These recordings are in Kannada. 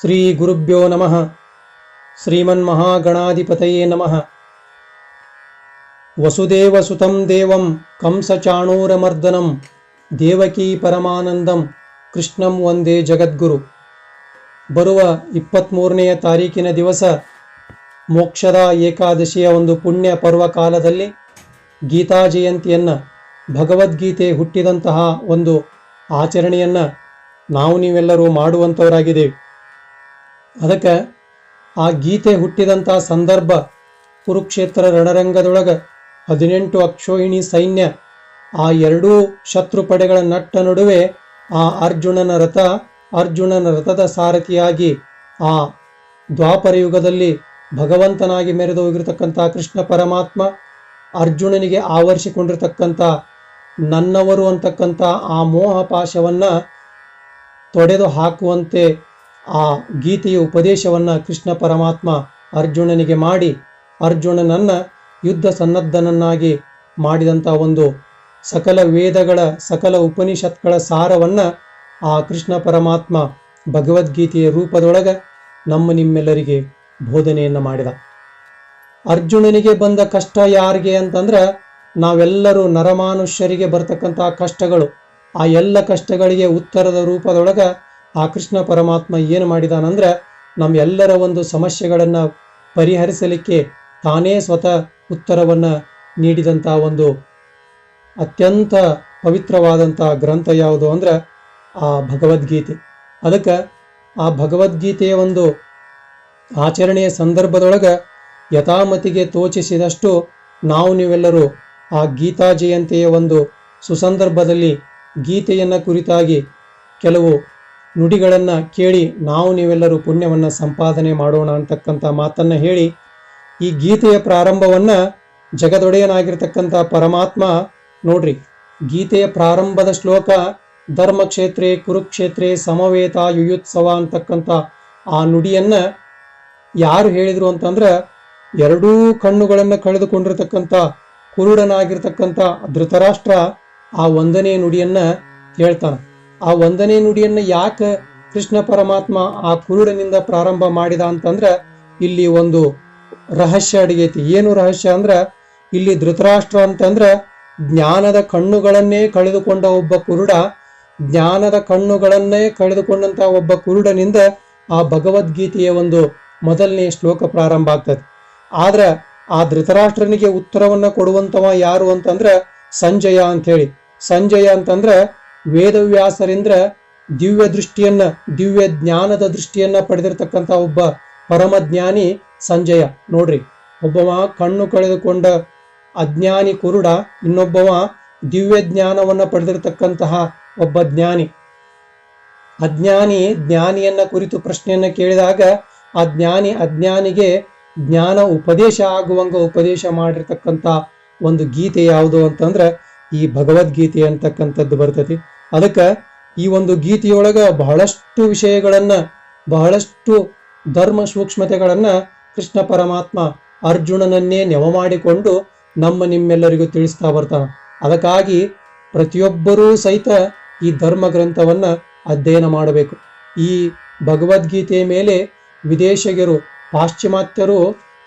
ಶ್ರೀ ಗುರುಭ್ಯೋ ನಮಃ ಶ್ರೀಮನ್ ಶ್ರೀಮನ್ಮಹಾಗಣಾಧಿಪತಯೇ ನಮಃ ವಸುದೇವಸುತಂ ದೇವಂ ಕಂಸಚಾಣೂರಮರ್ದನಂ ದೇವಕೀ ಪರಮಾನಂದಂ ಕೃಷ್ಣಂ ಒಂದೇ ಜಗದ್ಗುರು ಬರುವ ಇಪ್ಪತ್ತ್ಮೂರನೆಯ ತಾರೀಕಿನ ದಿವಸ ಮೋಕ್ಷದ ಏಕಾದಶಿಯ ಒಂದು ಪುಣ್ಯ ಪರ್ವ ಕಾಲದಲ್ಲಿ ಗೀತಾ ಜಯಂತಿಯನ್ನು ಭಗವದ್ಗೀತೆ ಹುಟ್ಟಿದಂತಹ ಒಂದು ಆಚರಣೆಯನ್ನು ನಾವು ನೀವೆಲ್ಲರೂ ಮಾಡುವಂಥವರಾಗಿದ್ದೇವೆ ಅದಕ್ಕೆ ಆ ಗೀತೆ ಹುಟ್ಟಿದಂಥ ಸಂದರ್ಭ ಕುರುಕ್ಷೇತ್ರ ರಣರಂಗದೊಳಗೆ ಹದಿನೆಂಟು ಅಕ್ಷೋಹಿಣಿ ಸೈನ್ಯ, ಆ ಎರಡೂ ಶತ್ರು ಪಡೆಗಳ ನಟ್ಟ ನಡುವೆ ಆ ಅರ್ಜುನನ ರಥ, ಅರ್ಜುನನ ರಥದ ಸಾರಥಿಯಾಗಿ ಆ ದ್ವಾಪರ ಯುಗದಲ್ಲಿ ಭಗವಂತನಾಗಿ ಮೆರೆದು ಹೋಗಿರತಕ್ಕಂಥ ಕೃಷ್ಣ ಪರಮಾತ್ಮ ಅರ್ಜುನನಿಗೆ ಆವರಿಸಿಕೊಂಡಿರ್ತಕ್ಕಂಥ ನನ್ನವರು ಅಂತಕ್ಕಂಥ ಆ ಮೋಹ ಪಾಶವನ್ನು ತೊಡೆದು ಹಾಕುವಂತೆ ಆ ಗೀತೆಯ ಉಪದೇಶವನ್ನು ಕೃಷ್ಣ ಪರಮಾತ್ಮ ಅರ್ಜುನನಿಗೆ ಮಾಡಿ ಅರ್ಜುನನನ್ನು ಯುದ್ಧ ಸನ್ನದ್ಧನನ್ನಾಗಿ ಮಾಡಿದಂಥ ಒಂದು ಸಕಲ ವೇದಗಳ, ಸಕಲ ಉಪನಿಷತ್ಗಳ ಸಾರವನ್ನು ಆ ಕೃಷ್ಣ ಪರಮಾತ್ಮ ಭಗವದ್ಗೀತೆಯ ರೂಪದೊಳಗೆ ನಮ್ಮ ನಿಮ್ಮೆಲ್ಲರಿಗೆ ಬೋಧನೆಯನ್ನು ಮಾಡಿದ. ಅರ್ಜುನನಿಗೆ ಬಂದ ಕಷ್ಟ ಯಾರಿಗೆ ಅಂತಂದ್ರೆ ನಾವೆಲ್ಲರೂ ನರಮಾನುಷ್ಯರಿಗೆ ಬರ್ತಕ್ಕಂಥ ಕಷ್ಟಗಳು. ಆ ಎಲ್ಲ ಕಷ್ಟಗಳಿಗೆ ಉತ್ತರದ ರೂಪದೊಳಗೆ ಆ ಕೃಷ್ಣ ಪರಮಾತ್ಮ ಏನು ಮಾಡಿದಾನಂದ್ರೆ ನಮ್ಮೆಲ್ಲರ ಒಂದು ಸಮಸ್ಯೆಗಳನ್ನು ಪರಿಹರಿಸಲಿಕ್ಕೆ ತಾನೇ ಸ್ವತಃ ಉತ್ತರವನ್ನು ನೀಡಿದಂಥ ಒಂದು ಅತ್ಯಂತ ಪವಿತ್ರವಾದಂಥ ಗ್ರಂಥ ಯಾವುದು ಅಂದ್ರೆ ಆ ಭಗವದ್ಗೀತೆ. ಅದಕ್ಕೆ ಆ ಭಗವದ್ಗೀತೆಯ ಒಂದು ಆಚರಣೆಯ ಸಂದರ್ಭದೊಳಗೆ ಯಥಾಮತಿಗೆ ತೋಚಿಸಿದಷ್ಟು ನಾವು ನೀವೆಲ್ಲರೂ ಆ ಗೀತಾ ಜಯಂತಿಯ ಒಂದು ಸುಸಂದರ್ಭದಲ್ಲಿ ಗೀತೆಯನ್ನು ಕುರಿತಾಗಿ ಕೆಲವು ನುಡಿಗಳನ್ನು ಕೇಳಿ ನಾವು ನೀವೆಲ್ಲರೂ ಪುಣ್ಯವನ್ನು ಸಂಪಾದನೆ ಮಾಡೋಣ ಅಂತಕ್ಕಂಥ ಮಾತನ್ನು ಹೇಳಿ ಈ ಗೀತೆಯ ಪ್ರಾರಂಭವನ್ನು ಜಗದೊಡೆಯನಾಗಿರ್ತಕ್ಕಂಥ ಪರಮಾತ್ಮ ನೋಡ್ರಿ, ಗೀತೆಯ ಪ್ರಾರಂಭದ ಶ್ಲೋಕ ಧರ್ಮಕ್ಷೇತ್ರ ಕುರುಕ್ಷೇತ್ರೆ ಸಮವೇತ ಯುಯುತ್ಸವ ಅಂತಕ್ಕಂಥ ಆ ನುಡಿಯನ್ನು ಯಾರು ಹೇಳಿದರು ಅಂತಂದ್ರೆ ಎರಡೂ ಕಣ್ಣುಗಳನ್ನು ಕಳೆದುಕೊಂಡಿರ್ತಕ್ಕಂಥ ಕುರುಡನಾಗಿರ್ತಕ್ಕಂಥ ಧೃತರಾಷ್ಟ್ರ ಆ ಒಂದನೇ ನುಡಿಯನ್ನು ಹೇಳ್ತಾನೆ ಆ ಒಂದನೇ ನುಡಿಯನ್ನ ಯಾಕೆ ಕೃಷ್ಣ ಪರಮಾತ್ಮ ಆ ಕುರುಡನಿಂದ ಪ್ರಾರಂಭ ಮಾಡಿದ ಅಂತಂದ್ರೆ ಇಲ್ಲಿ ಒಂದು ರಹಸ್ಯ ಅಡಿಗೈತಿ. ಏನು ರಹಸ್ಯ ಅಂದ್ರೆ ಇಲ್ಲಿ ಧೃತರಾಷ್ಟ್ರ ಅಂತಂದ್ರೆ ಜ್ಞಾನದ ಕಣ್ಣುಗಳನ್ನೇ ಕಳೆದುಕೊಂಡ ಒಬ್ಬ ಕುರುಡ, ಜ್ಞಾನದ ಕಣ್ಣುಗಳನ್ನೇ ಕಳೆದುಕೊಂಡಂತ ಒಬ್ಬ ಕುರುಡನಿಂದ ಆ ಭಗವದ್ಗೀತೆಯ ಒಂದು ಮೊದಲನೇ ಶ್ಲೋಕ ಪ್ರಾರಂಭ ಆಗ್ತದೆ. ಆದ್ರೆ ಆ ಧೃತರಾಷ್ಟ್ರನಿಗೆ ಉತ್ತರವನ್ನ ಕೊಡುವಂತವ ಯಾರು ಅಂತಂದ್ರ ಸಂಜಯ ಅಂತ ಹೇಳಿ ಸಂಜಯ ಅಂತಂದ್ರ ವೇದವ್ಯಾಸರಿಂದ ದಿವ್ಯ ದೃಷ್ಟಿಯನ್ನ, ದಿವ್ಯ ಜ್ಞಾನದ ದೃಷ್ಟಿಯನ್ನ ಪಡೆದಿರ್ತಕ್ಕಂಥ ಒಬ್ಬ ಪರಮಜ್ಞಾನಿ ಸಂಜಯ. ನೋಡ್ರಿ, ಒಬ್ಬವ ಕಣ್ಣು ಕಳೆದುಕೊಂಡ ಅಜ್ಞಾನಿ ಕುರುಡ, ಇನ್ನೊಬ್ಬವ ದಿವ್ಯ ಜ್ಞಾನವನ್ನ ಪಡೆದಿರತಕ್ಕಂತಹ ಒಬ್ಬ ಜ್ಞಾನಿ. ಅಜ್ಞಾನಿ ಜ್ಞಾನಿಯನ್ನ ಕುರಿತು ಪ್ರಶ್ನೆಯನ್ನ ಕೇಳಿದಾಗ ಆ ಜ್ಞಾನಿ ಅಜ್ಞಾನಿಗೆ ಜ್ಞಾನ ಉಪದೇಶ ಆಗುವಂಗ ಉಪದೇಶ ಮಾಡಿರ್ತಕ್ಕಂಥ ಒಂದು ಗೀತೆ ಯಾವುದು ಅಂತಂದ್ರೆ ಈ ಭಗವದ್ಗೀತೆ ಅಂತಕ್ಕಂಥದ್ದು ಬರ್ತತಿ. ಅದಕ್ಕೆ ಈ ಒಂದು ಗೀತೆಯೊಳಗ ಬಹಳಷ್ಟು ವಿಷಯಗಳನ್ನು, ಬಹಳಷ್ಟು ಧರ್ಮ ಸೂಕ್ಷ್ಮತೆಗಳನ್ನು ಕೃಷ್ಣ ಪರಮಾತ್ಮ ಅರ್ಜುನನನ್ನೇ ನೆವ ಮಾಡಿಕೊಂಡು ನಮ್ಮ ನಿಮ್ಮೆಲ್ಲರಿಗೂ ತಿಳಿಸ್ತಾ ಬರ್ತಾನೆ. ಅದಕ್ಕಾಗಿ ಪ್ರತಿಯೊಬ್ಬರೂ ಸಹಿತ ಈ ಧರ್ಮ ಗ್ರಂಥವನ್ನ ಅಧ್ಯಯನ ಮಾಡಬೇಕು. ಈ ಭಗವದ್ಗೀತೆಯ ಮೇಲೆ ವಿದೇಶಿಗರು, ಪಾಶ್ಚಿಮಾತ್ಯರು,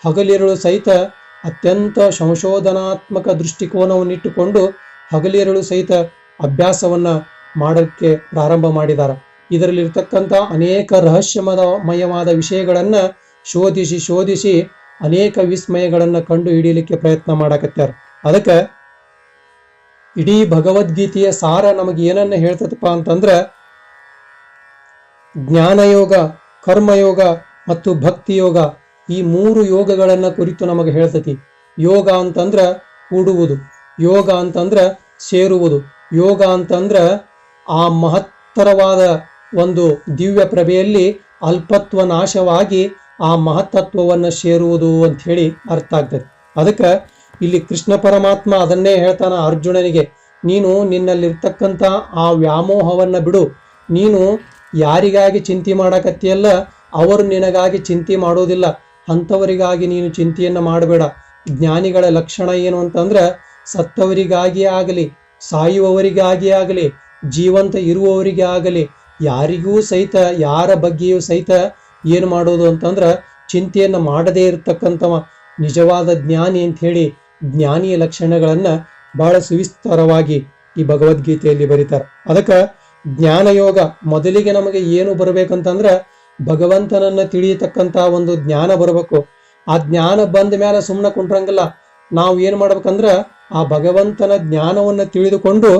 ಹಗಲಿರುಳು ಸಹಿತ ಅತ್ಯಂತ ಸಂಶೋಧನಾತ್ಮಕ ದೃಷ್ಟಿಕೋನವನ್ನಿಟ್ಟುಕೊಂಡು ಹಗಲಿರುಳು ಸಹಿತ ಅಭ್ಯಾಸವನ್ನ ಮಾಡೋಕ್ಕೆ ಪ್ರಾರಂಭ ಮಾಡಿದ್ದಾರೆ ಇದರಲ್ಲಿರ್ತಕ್ಕಂಥ ಅನೇಕ ರಹಸ್ಯಮಯವಾದ ವಿಷಯಗಳನ್ನ ಶೋಧಿಸಿ ಶೋಧಿಸಿ ಅನೇಕ ವಿಸ್ಮಯಗಳನ್ನ ಕಂಡು ಹಿಡಿಯಲಿಕ್ಕೆ ಪ್ರಯತ್ನ ಮಾಡಕತ್ಯಾರ. ಅದಕ್ಕೆ ಇಡೀ ಭಗವದ್ಗೀತೆಯ ಸಾರ ನಮಗೆ ಏನನ್ನ ಹೇಳ್ತದಪ್ಪ ಅಂತಂದ್ರ ಜ್ಞಾನಯೋಗ, ಕರ್ಮಯೋಗ ಮತ್ತು ಭಕ್ತಿ ಯೋಗ ಈ ಮೂರು ಯೋಗಗಳನ್ನ ಕುರಿತು ನಮಗೆ ಹೇಳ್ತತಿ. ಯೋಗ ಅಂತಂದ್ರ ಕೂಡುವುದು, ಯೋಗ ಅಂತಂದ್ರ ಸೇರುವುದು, ಯೋಗ ಅಂತಂದ್ರ ಆ ಮಹತ್ತರವಾದ ಒಂದು ದಿವ್ಯ ಪ್ರಭೆಯಲ್ಲಿ ಅಲ್ಪತ್ವ ನಾಶವಾಗಿ ಆ ಮಹತ್ತತ್ವವನ್ನು ಸೇರುವುದು ಅಂತ ಹೇಳಿ ಅರ್ಥ ಆಗ್ತದೆ. ಅದಕ್ಕೆ ಇಲ್ಲಿ ಕೃಷ್ಣ ಪರಮಾತ್ಮ ಅದನ್ನೇ ಹೇಳ್ತಾನ, ಅರ್ಜುನನಿಗೆ, ನೀನು ನಿನ್ನಲ್ಲಿರ್ತಕ್ಕಂಥ ಆ ವ್ಯಾಮೋಹವನ್ನು ಬಿಡು. ನೀನು ಯಾರಿಗಾಗಿ ಚಿಂತೆ ಮಾಡಕತ್ತಿಯಲ್ಲ, ಅವರು ನಿನಗಾಗಿ ಚಿಂತೆ ಮಾಡೋದಿಲ್ಲ. ಅಂಥವರಿಗಾಗಿ ನೀನು ಚಿಂತೆಯನ್ನು ಮಾಡಬೇಡ. ಜ್ಞಾನಿಗಳ ಲಕ್ಷಣ ಏನು ಅಂತಂದ್ರೆ ಸತ್ತವರಿಗಾಗಿ ಆಗಲಿ ಸಾಯುವವರಿಗಾಗಿ ಆಗಲಿ ಜೀವಂತ ಇರುವವರಿಗೆ ಆಗಲಿ ಯಾರಿಗೂ ಸಹಿತ, ಯಾರ ಬಗ್ಗೆಯೂ ಸಹಿತ ಏನು ಮಾಡೋದು ಅಂತಂದ್ರೆ ಚಿಂತೆಯನ್ನು ಮಾಡದೇ ಇರತಕ್ಕಂಥವ ನಿಜವಾದ ಜ್ಞಾನಿ ಅಂತ ಹೇಳಿ ಜ್ಞಾನಿಯ ಲಕ್ಷಣಗಳನ್ನು ಬಹಳ ಸುವಿಸ್ತಾರವಾಗಿ ಈ ಭಗವದ್ಗೀತೆಯಲ್ಲಿ ಬರೀತಾರೆ. ಅದಕ್ಕೆ ಜ್ಞಾನಯೋಗ ಮೊದಲಿಗೆ ನಮಗೆ ಏನು ಬರಬೇಕಂತಂದ್ರೆ ಭಗವಂತನನ್ನ ತಿಳಿಯತಕ್ಕಂಥ ಒಂದು ಜ್ಞಾನ ಬರಬೇಕು. ಆ ಜ್ಞಾನ ಬಂದ ಮೇಲೆ ಸುಮ್ಮನೆ ಕುಂಟ್ರಂಗಿಲ್ಲ ನಾವು ಏನು ಮಾಡ್ಬೇಕಂದ್ರೆ ಆ ಭಗವಂತನ ಜ್ಞಾನವನ್ನ ತಿಳಿದುಕೊಂಡು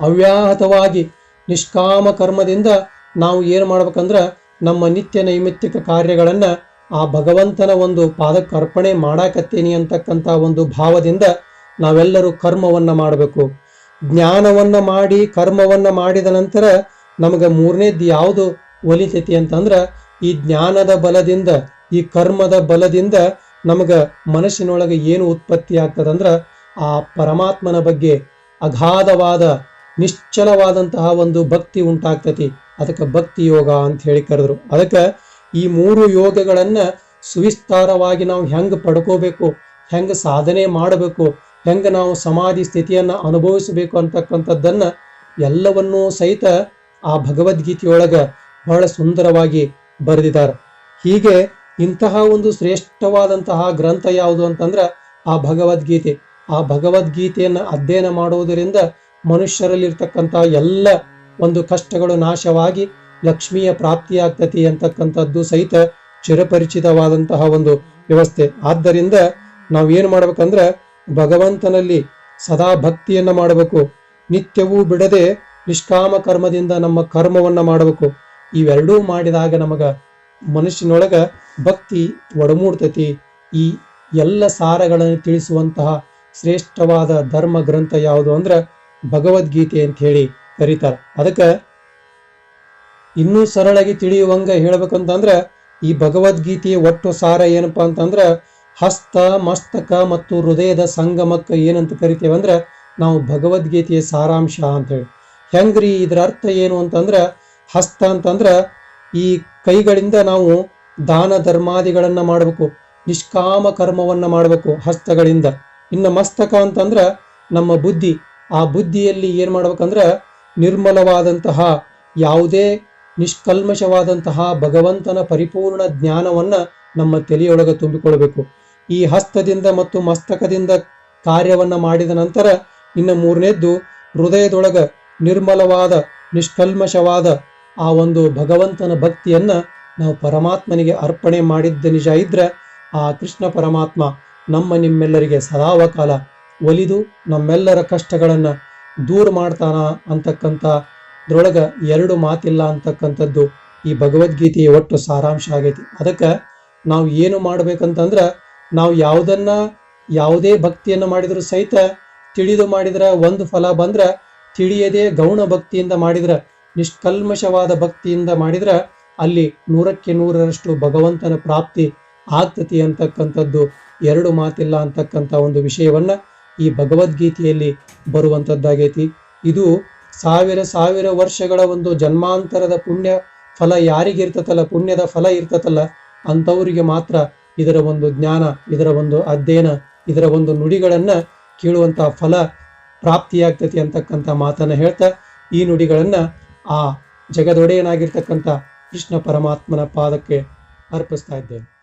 ಅವ್ಯಾಹತವಾಗಿ ನಿಷ್ಕಾಮ ಕರ್ಮದಿಂದ ನಾವು ಏನು ಮಾಡ್ಬೇಕಂದ್ರೆ ನಮ್ಮ ನಿತ್ಯ ನೈಮಿತ್ತಿಕ ಕಾರ್ಯಗಳನ್ನು ಆ ಭಗವಂತನ ಒಂದು ಪಾದಕ್ಕೆ ಅರ್ಪಣೆ ಮಾಡಾಕತ್ತೀನಿ ಅಂತಕ್ಕಂಥ ಒಂದು ಭಾವದಿಂದ ನಾವೆಲ್ಲರೂ ಕರ್ಮವನ್ನು ಮಾಡಬೇಕು. ಜ್ಞಾನವನ್ನು ಮಾಡಿ ಕರ್ಮವನ್ನು ಮಾಡಿದ ನಂತರ ನಮಗೆ ಮೂರನೇದ್ದು ಯಾವುದು ಒಲಿತೈತಿ ಅಂತಂದ್ರೆ ಈ ಜ್ಞಾನದ ಬಲದಿಂದ, ಈ ಕರ್ಮದ ಬಲದಿಂದ ನಮಗೆ ಮನಸ್ಸಿನೊಳಗೆ ಏನು ಉತ್ಪತ್ತಿ ಆಗ್ತದಂದ್ರೆ ಆ ಪರಮಾತ್ಮನ ಬಗ್ಗೆ ಅಗಾಧವಾದ ನಿಶ್ಚಲವಾದಂತಹ ಒಂದು ಭಕ್ತಿ ಉಂಟಾಗ್ತತಿ. ಅದಕ್ಕೆ ಭಕ್ತಿ ಯೋಗ ಅಂತ ಹೇಳಿ ಕರೆದ್ರು. ಅದಕ್ಕೆ ಈ ಮೂರು ಯೋಗಗಳನ್ನು ಸುವಿಸ್ತಾರವಾಗಿ ನಾವು ಹೆಂಗೆ ಪಡ್ಕೋಬೇಕು, ಹೆಂಗೆ ಸಾಧನೆ ಮಾಡಬೇಕು, ಹೆಂಗೆ ನಾವು ಸಮಾಧಿ ಸ್ಥಿತಿಯನ್ನು ಅನುಭವಿಸಬೇಕು ಅಂತಕ್ಕಂಥದ್ದನ್ನ ಎಲ್ಲವನ್ನೂ ಸಹಿತ ಆ ಭಗವದ್ಗೀತೆಯೊಳಗ ಬಹಳ ಸುಂದರವಾಗಿ ಬರೆದಿದ್ದಾರೆ. ಹೀಗೆ ಇಂತಹ ಒಂದು ಶ್ರೇಷ್ಠವಾದಂತಹ ಗ್ರಂಥ ಯಾವುದು ಅಂತಂದ್ರೆ ಆ ಭಗವದ್ಗೀತೆ. ಆ ಭಗವದ್ಗೀತೆಯನ್ನು ಅಧ್ಯಯನ ಮಾಡುವುದರಿಂದ ಮನುಷ್ಯರಲ್ಲಿರ್ತಕ್ಕಂಥ ಎಲ್ಲ ಒಂದು ಕಷ್ಟಗಳು ನಾಶವಾಗಿ ಲಕ್ಷ್ಮಿಯ ಪ್ರಾಪ್ತಿಯಾಗ್ತತಿ ಅಂತಕ್ಕಂಥದ್ದು ಸಹಿತ ಚಿರಪರಿಚಿತವಾದಂತಹ ಒಂದು ವ್ಯವಸ್ಥೆ. ಆದ್ದರಿಂದ ನಾವು ಏನು ಮಾಡ್ಬೇಕಂದ್ರ ಭಗವಂತನಲ್ಲಿ ಸದಾ ಭಕ್ತಿಯನ್ನ ಮಾಡಬೇಕು. ನಿತ್ಯವೂ ಬಿಡದೆ ನಿಷ್ಕಾಮ ಕರ್ಮದಿಂದ ನಮ್ಮ ಕರ್ಮವನ್ನ ಮಾಡಬೇಕು. ಇವೆರಡೂ ಮಾಡಿದಾಗ ನಮಗ ಮನುಷ್ಯನೊಳಗ ಭಕ್ತಿ ಒಡಮೂಡ್ತತಿ. ಈ ಎಲ್ಲ ಸಾರಗಳನ್ನು ತಿಳಿಸುವಂತಹ ಶ್ರೇಷ್ಠವಾದ ಧರ್ಮ ಗ್ರಂಥ ಯಾವುದು ಅಂದ್ರ ಭಗವದ್ಗೀತೆ ಅಂತ ಹೇಳಿ ಕರೀತಾರೆ. ಅದಕ್ಕೆ ಇನ್ನೂ ಸರಳಾಗಿ ತಿಳಿಯುವಂಗ ಹೇಳ್ಬೇಕಂತಂದ್ರೆ ಈ ಭಗವದ್ಗೀತೆಯ ಒಟ್ಟು ಸಾರ ಏನಪ್ಪಾ ಅಂತಂದ್ರೆ ಹಸ್ತ, ಮಸ್ತಕ ಮತ್ತು ಹೃದಯದ ಸಂಗಮಕ್ಕ ಏನಂತ ಕರಿತೇವೆ ಅಂದ್ರ ನಾವು ಭಗವದ್ಗೀತೆಯ ಸಾರಾಂಶ ಅಂತ ಹೇಳಿ ಹೆಂಗ್ರಿ ಇದರ ಅರ್ಥ ಏನು ಅಂತಂದ್ರೆ ಹಸ್ತ ಅಂತಂದ್ರೆ ಈ ಕೈಗಳಿಂದ ನಾವು ದಾನ ಧರ್ಮಾದಿಗಳನ್ನು ಮಾಡಬೇಕು, ನಿಷ್ಕಾಮ ಕರ್ಮವನ್ನು ಮಾಡಬೇಕು ಹಸ್ತಗಳಿಂದ. ಇನ್ನು ಮಸ್ತಕ ಅಂತಂದ್ರೆ ನಮ್ಮ ಬುದ್ಧಿ ಆ ಬುದ್ಧಿಯಲ್ಲಿ ಏನು ಮಾಡ್ಬೇಕಂದ್ರೆ ನಿರ್ಮಲವಾದಂತಹ ಯಾವುದೇ ನಿಷ್ಕಲ್ಮಶವಾದಂತಹ ಭಗವಂತನ ಪರಿಪೂರ್ಣ ಜ್ಞಾನವನ್ನ ನಮ್ಮ ತಲೆಯೊಳಗೆ ತುಂಬಿಕೊಳ್ಬೇಕು. ಈ ಹಸ್ತದಿಂದ ಮತ್ತು ಮಸ್ತಕದಿಂದ ಕಾರ್ಯವನ್ನ ಮಾಡಿದ ನಂತರ ಇನ್ನು ಮೂರನೇದ್ದು ಹೃದಯದೊಳಗ ನಿರ್ಮಲವಾದ, ನಿಷ್ಕಲ್ಮಶವಾದ ಆ ಒಂದು ಭಗವಂತನ ಭಕ್ತಿಯನ್ನ ನಾವು ಪರಮಾತ್ಮನಿಗೆ ಅರ್ಪಣೆ ಮಾಡಿದ್ದ ನಿಜ ಇದ್ರೆ ಆ ಕೃಷ್ಣ ಪರಮಾತ್ಮ ನಮ್ಮ ನಿಮ್ಮೆಲ್ಲರಿಗೆ ಸದಾವಕಾಲ ಒಲಿದು ನಮ್ಮೆಲ್ಲರ ಕಷ್ಟಗಳನ್ನು ದೂರ ಮಾಡ್ತಾನ ಅಂತಕ್ಕಂಥ ಇದ್ರೊಳಗ ಎರಡು ಮಾತಿಲ್ಲ ಅಂತಕ್ಕಂಥದ್ದು ಈ ಭಗವದ್ಗೀತೆಯ ಒಟ್ಟು ಸಾರಾಂಶ ಆಗೈತಿ. ಅದಕ್ಕೆ ನಾವು ಏನು ಮಾಡ್ಬೇಕಂತಂದ್ರ ನಾವು ಯಾವುದನ್ನ ಯಾವುದೇ ಭಕ್ತಿಯನ್ನು ಮಾಡಿದರೂ ಸಹಿತ ತಿಳಿದು ಮಾಡಿದ್ರ ಒಂದು ಫಲ ಬಂದ್ರೆ ತಿಳಿಯದೆ ಗೌಣ ಭಕ್ತಿಯಿಂದ ಮಾಡಿದ್ರ, ನಿಷ್ಕಲ್ಮಶವಾದ ಭಕ್ತಿಯಿಂದ ಮಾಡಿದ್ರ ಅಲ್ಲಿ ನೂರಕ್ಕೆ ನೂರರಷ್ಟು ಭಗವಂತನ ಪ್ರಾಪ್ತಿ ಆಗ್ತತಿ ಅಂತಕ್ಕಂಥದ್ದು ಎರಡು ಮಾತಿಲ್ಲ ಅಂತಕ್ಕಂಥ ಒಂದು ವಿಷಯವನ್ನ ಈ ಭಗವದ್ಗೀತೆಯಲ್ಲಿ ಬರುವಂಥದ್ದಾಗೈತಿ ಇದು ಸಾವಿರ ಸಾವಿರ ವರ್ಷಗಳ ಒಂದು ಜನ್ಮಾಂತರದ ಪುಣ್ಯ ಫಲ ಯಾರಿಗಿರ್ತತಲ್ಲ ಪುಣ್ಯದ ಫಲ ಇರ್ತತಲ್ಲ ಅಂಥವರಿಗೆ ಮಾತ್ರ ಇದರ ಒಂದು ಜ್ಞಾನ, ಇದರ ಒಂದು ಅಧ್ಯಯನ, ಇದರ ಒಂದು ನುಡಿಗಳನ್ನು ಕೇಳುವಂಥ ಫಲ ಪ್ರಾಪ್ತಿಯಾಗ್ತತಿ ಅಂತಕ್ಕಂಥ ಮಾತನ್ನು ಹೇಳ್ತಾ, ಈ ನುಡಿಗಳನ್ನು ಆ ಜಗದೊಡೆಯನಾಗಿರ್ತಕ್ಕಂಥ ಕೃಷ್ಣ ಪರಮಾತ್ಮನ ಪಾದಕ್ಕೆ ಅರ್ಪಿಸ್ತಾ ಇದ್ದೇನೆ.